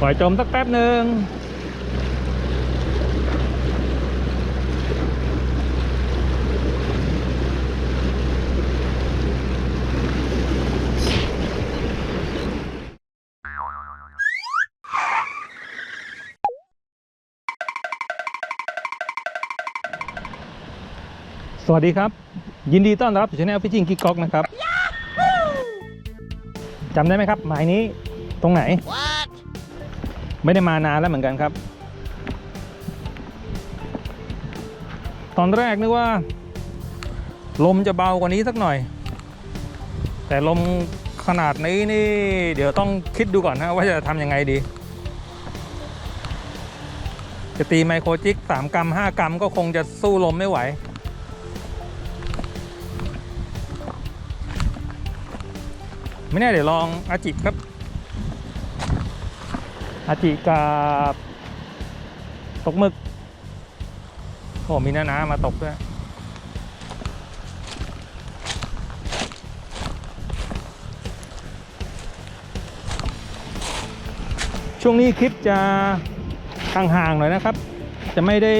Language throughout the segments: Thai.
ปล่อยจมสักแป๊บหนึ่งสวัสดีครับ ยินดีต้อนรับสู่ช anel ฟิชชิงกิกก๊อกนะครับจำได้ไหมครับ หมายนี้ตรงไหน ไม่ได้มานานแล้วเหมือนกันครับ ตอนแรกนึกว่า ลมจะเบากว่านี้สักหน่อย แต่ลมขนาดนี้นี่ เดี๋ยวต้องคิดดูก่อนนะว่าจะทำยังไงดี จะตีไมโครจิก 3 กรัม 5 กรัมก็คงจะสู้ลมไม่ไหว ไม่แน่เดี๋ยวลองอาจิครับ อาจิกับตกหมึกโอ้มีน้านามาตกด้วยช่วงนี้คลิปจะห่างๆหน่อยนะครับ จะไม่ได้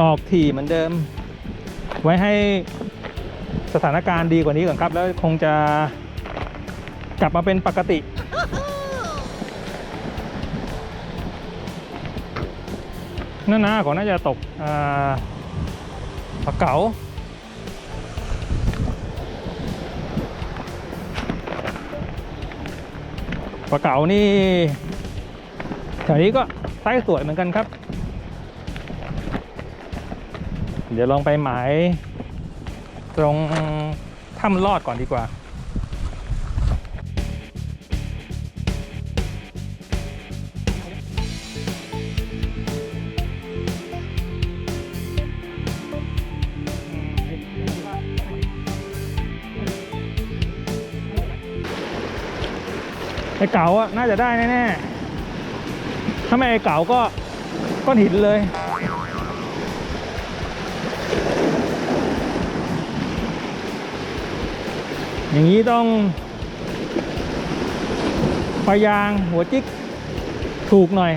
ออกถี่เหมือนเดิม ไว้ให้สถานการณ์ดีกว่านี้ก่อนครับ แล้วคงจะกลับมาเป็นปกติ น่านาของน่าจะตกอ่าปลาเก๋าปลาเก๋านี่แถวนี้ก็ไซส์สวยเหมือนกันครับ เดี๋ยวลองไปหมายตรงถ้ำลอดก่อนดีกว่า ไอ้เก๋าอะน่าจะได้แน่ๆถ้าไม่ไอ้เก๋าก็ก้อนหินเลย อย่างนี้ต้องไฟยางหัวจิกถูกหน่อย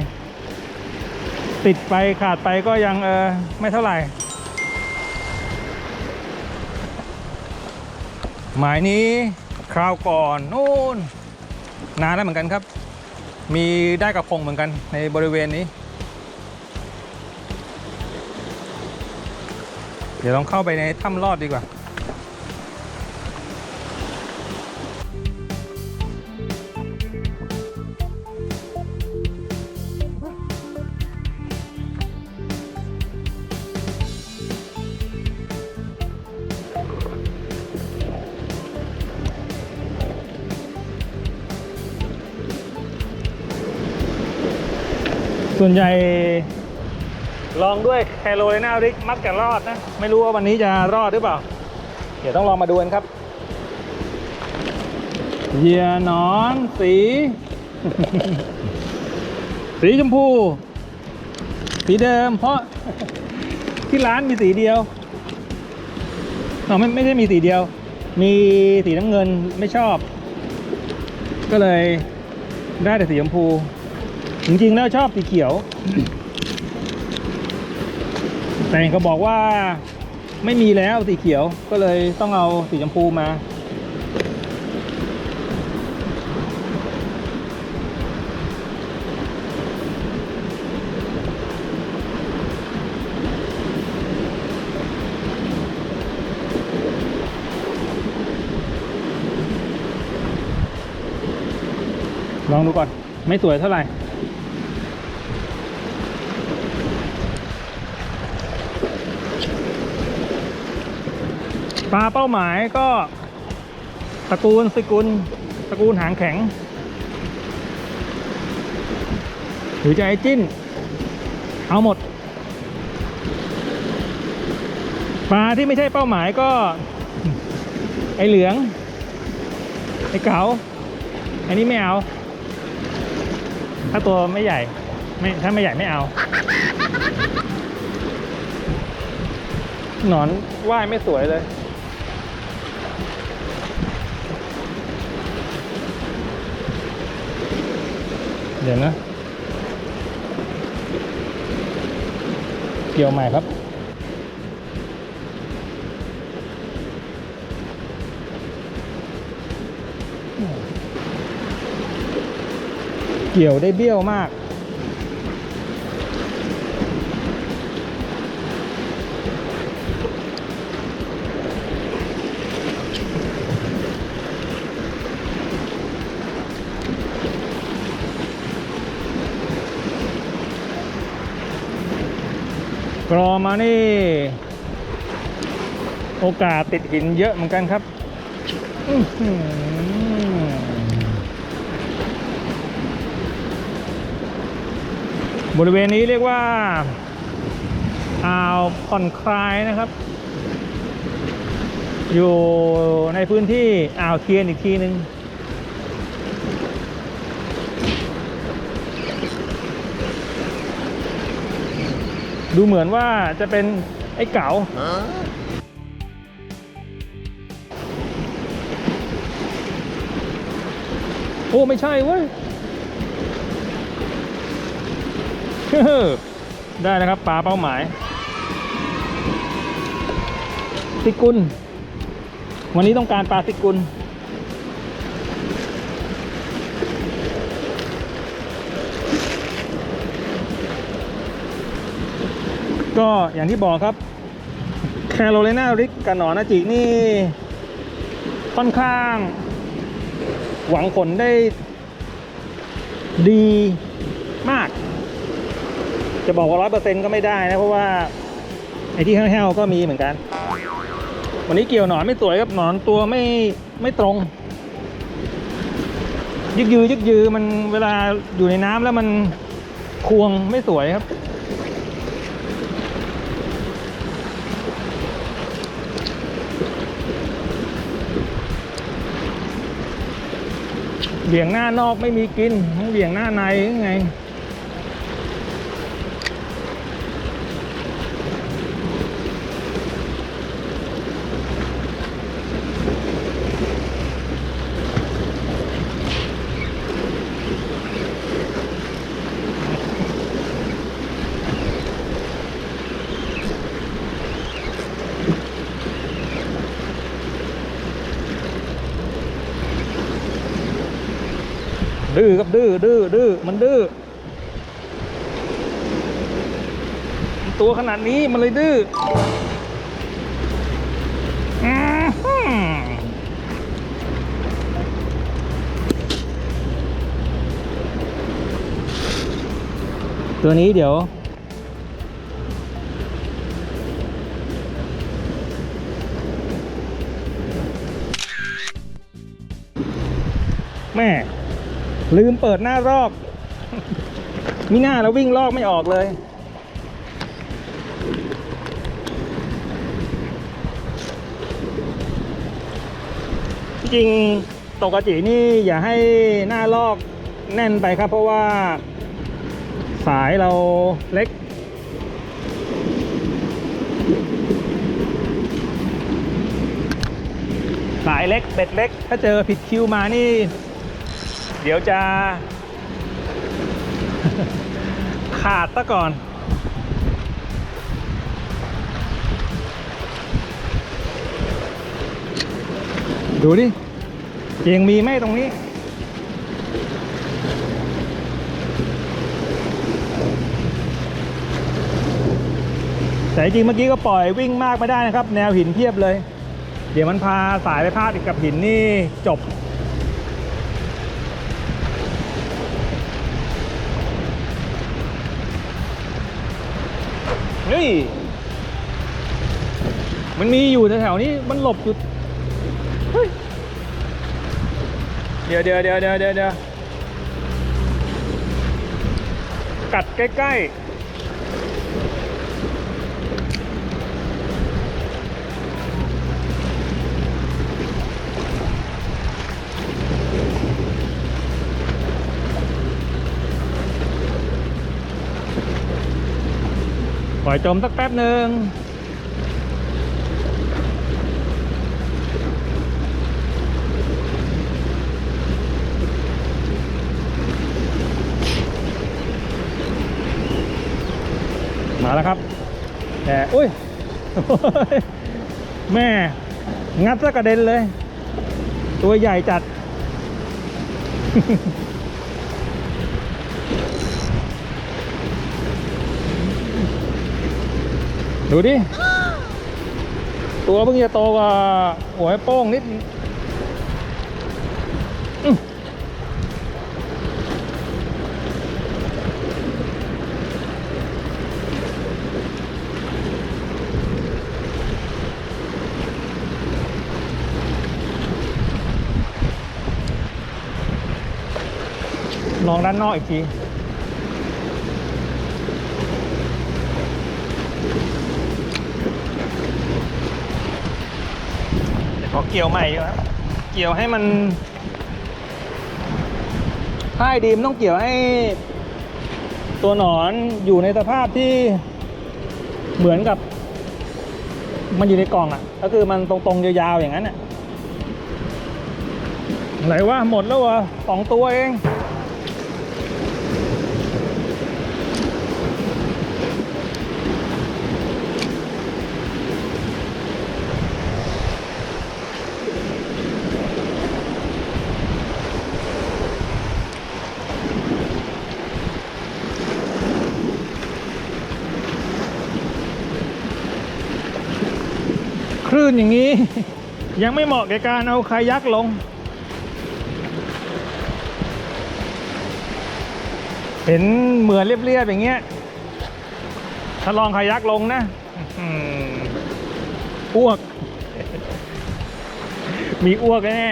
ติดไปขาดไปก็ยังเออไม่เท่าไหร่หมายนี้คราวก่อนนู่น นานแล้วเหมือนกันครับ มีได้กระพงเหมือนกันในบริเวณนี้ เดี๋ยวลองเข้าไปในถ้ำลอดดีกว่า ส่วนใหญ่ลองด้วยแคโรไลนาริกมักจะรอดนะ ไม่รู้ว่าวันนี้จะรอดหรือเปล่า เดี๋ยวต้องลองมาดูกันครับเหยื่อนอนสี สีชมพู สีเดิม เพราะที่ร้านมีสีเดียวอ๋อไม่ไม่ใช่มีสีเดียว มีสีน้ำเงินไม่ชอบ ก็เลยได้แต่สีชมพู จริงๆแล้วชอบสีเขียว แต่เขาบอกว่าไม่มีแล้วสีเขียวก็เลยต้องเอาสีชมพูมาลองดูก่อน ไม่สวยเท่าไหร่ ปลาเป้าหมายก็ตระกูลสกุลตระกูลหางแข็ง หรือจะไอจิ้น เอาหมด ปลาที่ไม่ใช่เป้าหมายก็ ไอเหลือง ไอเก๋าอันนี้ไม่เอา ถ้าตัวไม่ใหญ่ ไม่ถ้าไม่ใหญ่ไม่เอา หนอนว่ายไม่สวยเลย เดี๋ยวนะ เกี่ยวใหม่ครับ เกี่ยวได้เบี้ยวมาก รอมานี่ โอกาสติดหินเยอะเหมือนกันครับบริเวณนี้เรียกว่าอ่าวผ่อนคลายนะครับ อยู่ในพื้นที่อ่าวเทียนอีกทีหนึ่ง ดูเหมือนว่าจะเป็นไอ้เก๋าโอ้ ไม่ใช่เว้ยได้นะครับปลาเป้าหมายติกุล วันนี้ต้องการปลาติกุล ก็อย่างที่บอกครับแคโรไลนาริกกับหนอนอาจินี่ ค่อนข้าง หวังผลได้ดีมาก จะบอกว่าร้อยเปอร์เซ็นต์ก็ไม่ได้นะ เพราะว่า ไอ้ที่แห้วๆก็มีเหมือนกัน วันนี้เกี่ยวหนอนไม่สวยครับหนอนตัวไม่ไม่ตรง ยึกยือยึกยือมันเวลาอยู่ในน้ำแล้วมันควงไม่สวยครับ เบี่ยงหน้านอกไม่มีกินต้องเบี่ยงหน้าในยังไง ดื้อครับดื้อดื้อดื้อมันดื้อตัว ขนาดนี้มันเลยดื้อตัวนี้เดี๋ยว แม่ ลืมเปิดหน้ารอกมิหน้าแล้ววิ่งลอกไม่ออกเลย ริงตกกระจีนี่อย่าให้หน้าลอกแน่นไปครับ เพราะว่า สายเราเล็ก สายเล็กเบ็ดเล็ก ถ้าเจอผิดคิวมานี่ เดี๋ยวจะ ขาดซะก่อน ดูดิเกียงมีไหมตรงนี้ แต่จริงเมื่อกี้ก็ปล่อยวิ่งมากไม่ได้นะครับ แนวหินเพียบเลย เดี๋ยวมันพาสายไปพาดอีกกับหินนี่จบเฮ้ยมันมีอยู่แถวๆนี้มันหลบอยู่ เดี๋ยวเดี๋ยวเดี๋ยวเดี๋ยวเดี๋ยวเดี๋ยวกัดใกล้ๆปล่อยจมสักแป๊บหนึ่ง แล้วครับ แต่อุ้ย แม่ งัดซะกระเด็นเลย ตัวใหญ่จัด ดูดิ ตัวเพิ่งจะโตกว่าหัวไอ้โป้งนิดอือ องด้านนอกอีกทีเดี๋ยวขอเกี่ยวใหม่ครับเกี่ยวให้มันถ้าให้ดีมต้องเกี่ยวให้ ตัวหนอนอยู่ในสภาพที่เหมือนกับ มันอยู่ในกล่องอะ ก็คือมันตรงๆยาวๆอย่างนั้นอะไหนว่าหมดแล้ววะสองตัวเอง ลื่นอย่างนี้ ยังไม่เหมาะแก่การเอาคายักลง เห็นเหมือนเรียบๆอย่างเงี้ยถ้าลองคายักลงนะอ้วก มีอ้วกแน่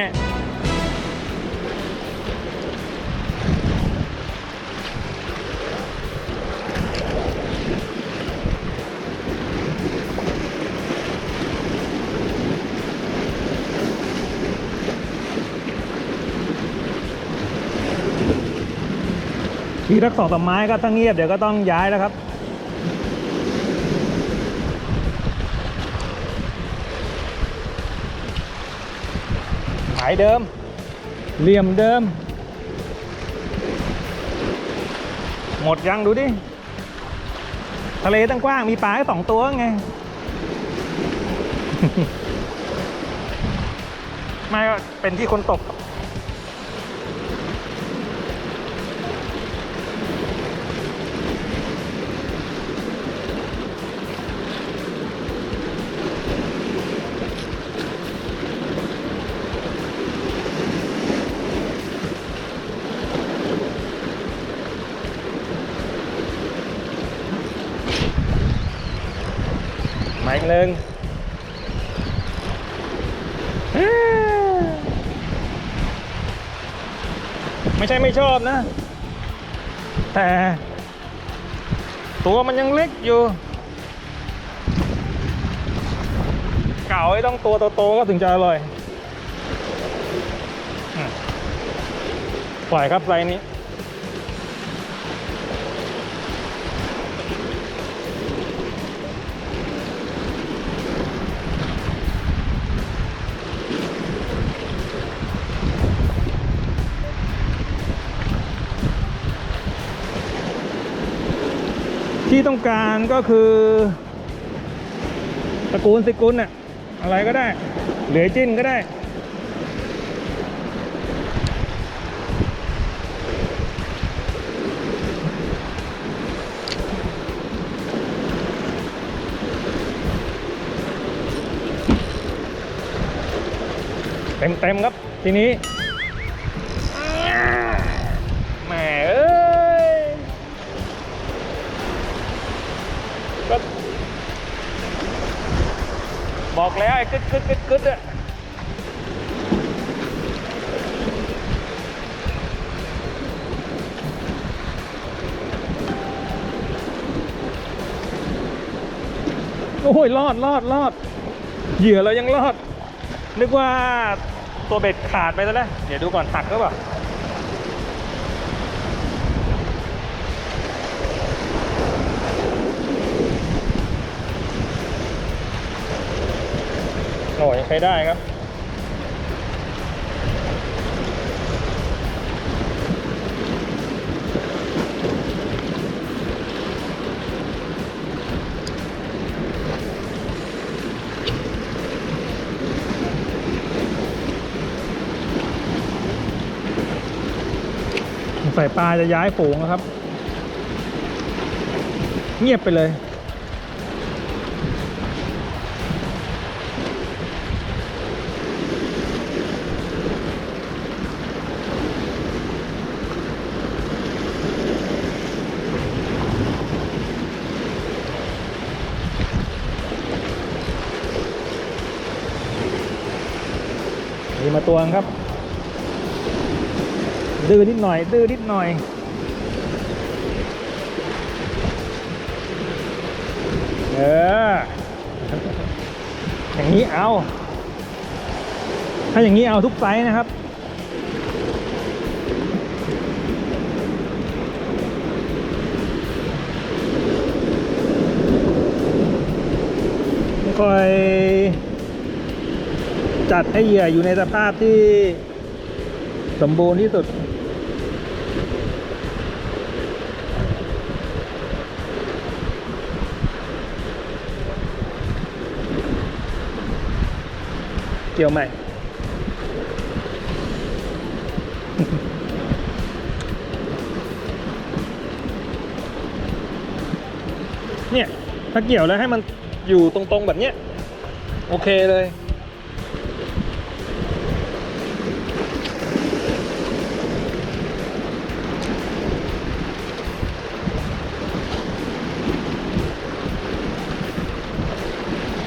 ทีรักสองต่อไม้ก็ถ้าเงียบเดี๋ยวก็ต้องย้ายแล้วครับหมายเดิม เหลี่ยมเดิม หมดยังดูดิ ทะเลตั้งกว้างมีปลาแค่สองตัวไง ไม่ก็เป็นที่คนตก มาอีกหนึ่งอ่าไม่ ใช่ไม่ชอบนะ แต่ ตัวมันยังเล็กอยู่ เก่าไอ้ต้องตัวโตๆก็ถึงจะอร่อยปล่อยครับไซนี้ ที่ต้องการก็คือตระกูลสิกุลน่ะอะไรก็ได้ เหลือจิ้นก็ได้ เต็มเต็มๆครับทีนี้ กึดกึดกึดกึดอะโอ้ยรอดรอดรอดเหยื่อเรายังรอด นึกว่าตัวเบ็ดขาดไปแล้วนะเดี๋ยวดูก่อนหักหรือเปล่า หน่ยใช้ได้ครับใส่ปลาจะย้ายฝูงนะครับ เงียบไปเลย งครับ ดื้อนิดหน่อย ดื้อนิดหน่อย เออ อย่างนี้เอา ถ้าอย่างนี้เอาทุกไซส์นะครับไม่ค่อย จัดให้เหยื่ออยู่ในสภาพที่สมบูรณ์ที่สุด เกี่ยวไหมเนี่ย ถ้าเกี่ยวแล้วให้มันอยู่ตรงๆแบบเนี้ย โอเคเลย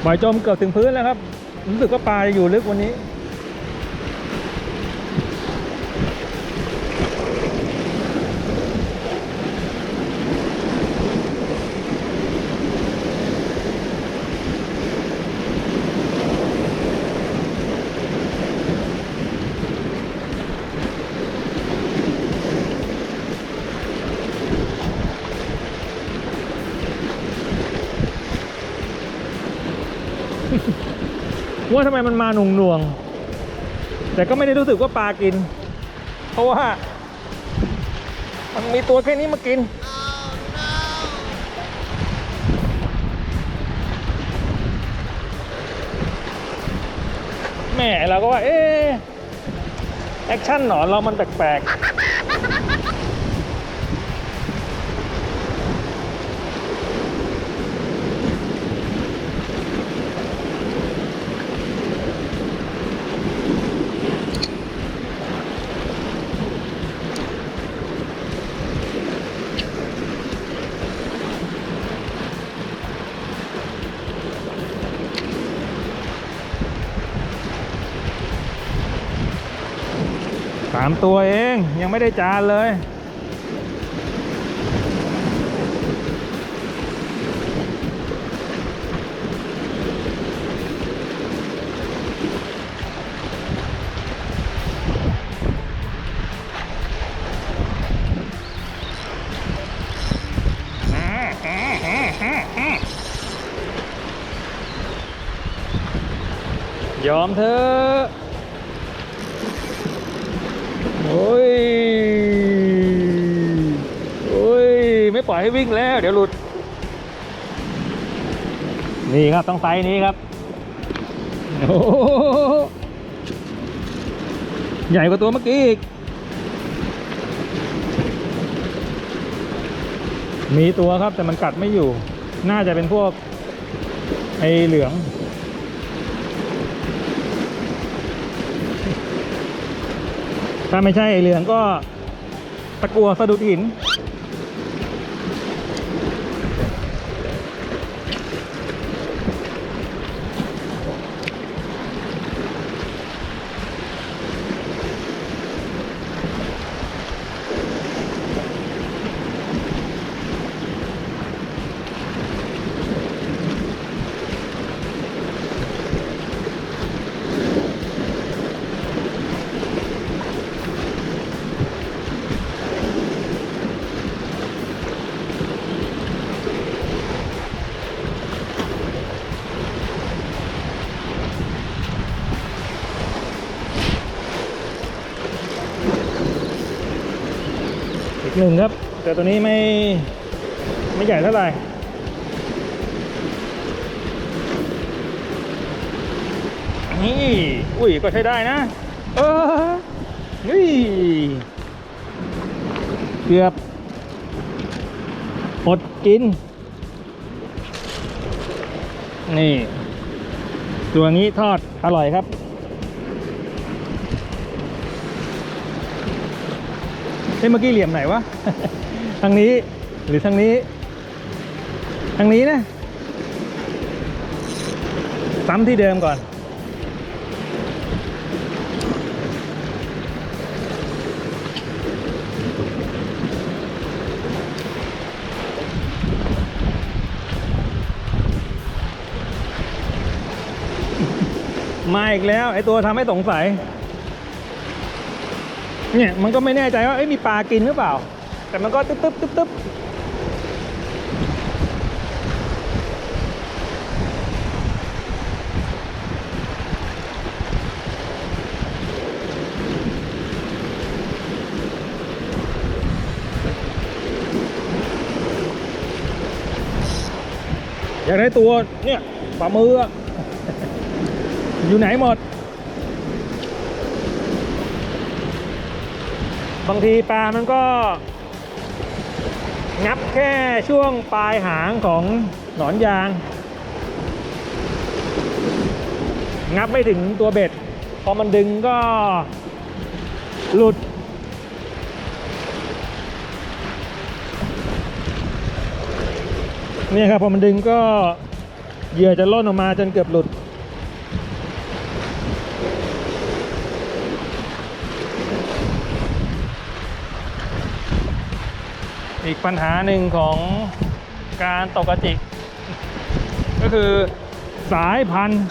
หมายจมเกือบถึงพื้นแล้วครับ รู้สึกว่าปลาจะอยู่ลึกวันนี้ ว่าทำไมมันมาหน่วงหน่วง แต่ก็ไม่ได้รู้สึกว่าปลากิน เพราะว่า มันมีตัวแค่นี้มากินแหม่เราก็ว่า เอ๊แอคชั่นหนอนเรามันแปลกๆามตัวเองยังไม่ได้จานเลย ยอมเถอะโอ้ย โอ้ย ไม่ป ล่อยให้วิ่งแล้ว เดี๋ยวหลุด นี่ครับต้องไซส์นี้ครับโอ้โหใหญ่กว่าตัวเมื่อกี้อีก มีตัวครับแต่มันกัดไม่อยู่ น่าจะเป็นพวก ไอเหลือง ถ้าไม่ใช่ไอเหลืองก็ตะกัวสะดุดหิน หนึ่งครับ แต่ตัวนี้ไม่ไม่ใหญ่เท่าไหร่นี่ อุ้ย ก็ใช้ได้นะ เออนี่เกือบอดกิน นี่ ตัวนี้ทอดอร่อยครับ เมื่อกี้เหลี่ยมไหนวะ ทางนี้หรือทางนี้ ทางนี้นะ ซ้ำที่เดิมก่อน มาอีกแล้ว ไอตัวทำให้สงสัย เนี่ยมันก็ไม่แน่ใจว่าเอ้ยมีปลากินหรือเปล่า แต่มันก็ตึ๊บตึ๊บตึ๊บตึ๊บอยากได้ตัวเนี่ยปลามืออะอยู่ไหนหมด บางทีปลามันก็ งับแค่ช่วงปลายหางของหนอนยาง งับไม่ถึงตัวเบ็ด พอมันดึงก็หลุด เนี่ยครับพอมันดึงก็เหยื่อจะล่นออกมาจนเกือบหลุด อีกปัญหาหนึ่งของการตกกระจิก ก็คือสายพันธุ์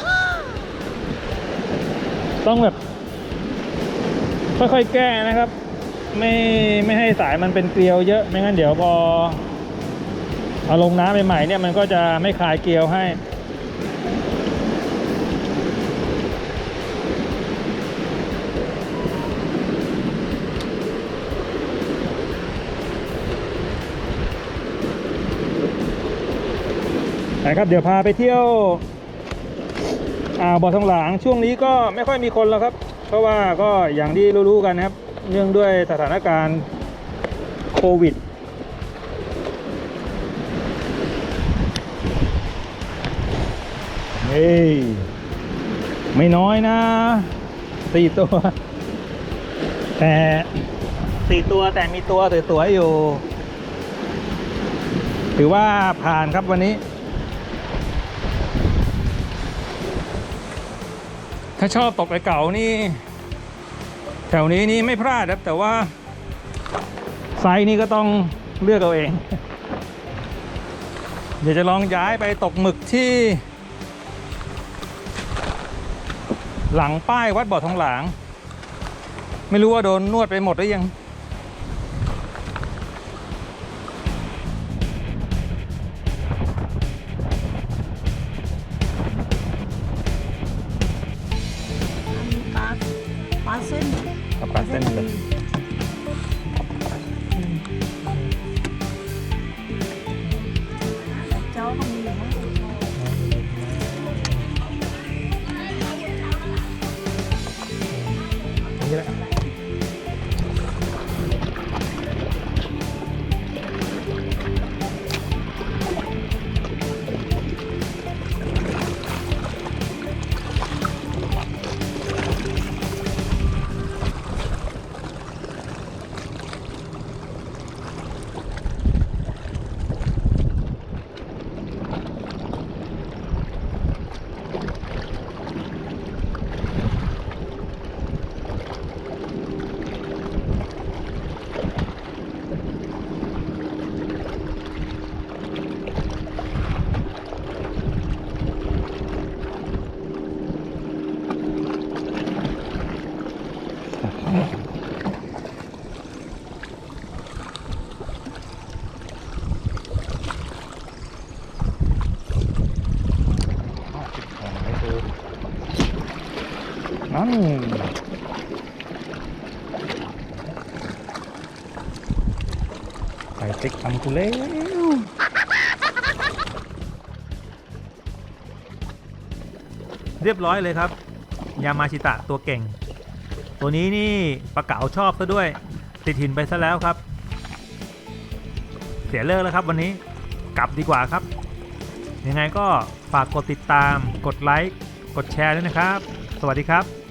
ต้องแบบ ค่อยๆแก้นะครับ ไม่ไม่ให้สายมันเป็นเกลียวเยอะไม่งั้นเดี๋ยวพอเอาลงน้ำใหม่ๆเนี่ยมันก็จะไม่คลายเกลียวให้ นะครับเดี๋ยวพาไปเที่ยวอ่าวบ่อทองหลางช่วงนี้ก็ไม่ค่อยมีคนแล้วครับ เพราะว่าก็อย่างที่รู้ๆกันนะครับ เนื่องด้วยสถานการณ์โควิดเฮ้ยไม่น้อยนะสี่ตัว แต่สี่ตัวแต่มีตัวสวยๆอยู่ ถือว่าผ่านครับวันนี้ ถ้าชอบตกไปเก่านี่ แถวนี้นี่ไม่พลาดครับ แต่ว่า ไซส์นี่ก็ต้องเลือกเอาเอง เดี๋ยวจะลองย้ายไปตกหมึกที่ หลังป้ายวัดบ่อทองหลาง ไม่รู้ว่าโดนนวดไปหมดหรือยัง นั่นใส่ติ๊กทำกูเร็วเรียบร้อยเลยครับ ยามาชิตะตัวเก่ง ตัวนี้นี่ปลาเก๋าชอบซะด้วย ติดหินไปซะแล้วครับ เสียเลิกแล้วครับวันนี้กลับดีกว่าครับ ยังไงก็ฝากกดติดตาม กดไลค์ กดแชร์ด้วยนะครับ สวัสดีครับ